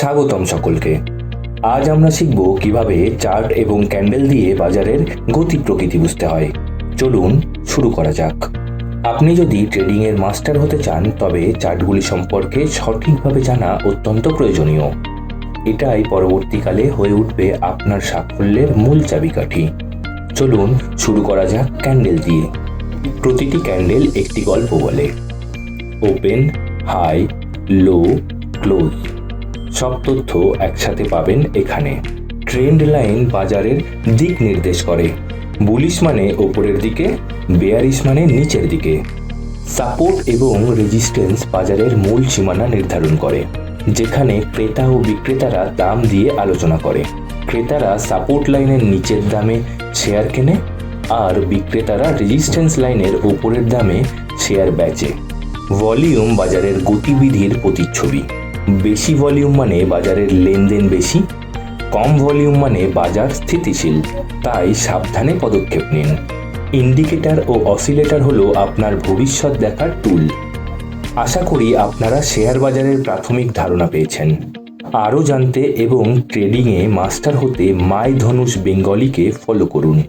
স্বাগতম সকলকে। আজ আমরা শিখব কীভাবে চার্ট এবং ক্যান্ডেল দিয়ে বাজারের গতি প্রকৃতি বুঝতে হয়। চলুন শুরু করা যাক। আপনি যদি ট্রেডিং এর মাস্টার হতে চান, তবে চার্টগুলি সম্পর্কে সঠিকভাবে জানা অত্যন্ত প্রয়োজনীয়। এটাই পরবর্তীকালে হয়ে উঠবে আপনার সাফল্যের মূল চাবিকাঠি। চলুন শুরু করা যাক ক্যান্ডেল দিয়ে। প্রতিটি ক্যান্ডেল একটি গল্প বলে। Open, high, low, close. সব তথ্য একসাথে পাবেন এখানে। ট্রেন্ড লাইন বাজারের দিক নির্দেশ করে। বুলিশ মানে ওপরের দিকে, বেয়ারিশ মানে নিচের দিকে। সাপোর্ট এবং রেজিস্ট্যান্স বাজারের মূল সীমানা নির্ধারণ করে, যেখানে ক্রেতা ও বিক্রেতারা দাম দিয়ে আলোচনা করে। ক্রেতারা সাপোর্ট লাইনের নিচের দামে শেয়ার কেনে আর বিক্রেতারা রেজিস্ট্যান্স লাইনের ওপরের দামে শেয়ার বেচে। ভলিউম বাজারের গতিবিধির প্রতিচ্ছবি। বেশি ভলিউম মানে বাজারের লেনদেন বেশি, কম ভলিউম মানে বাজার স্থিতিশীল। তাই সাবধানে পদক্ষেপ নিন। ইন্ডিকেটর ও অসিলেটর হলো আপনার ভবিষ্যৎ দেখার টুল আশা করি আপনারা শেয়ার বাজারের প্রাথমিক ধারণা পেয়েছেন। আরও জানতে এবং ট্রেডিংয়ে মাস্টার হতে মাই ধনুষ বেঙ্গলিকে ফলো করুন।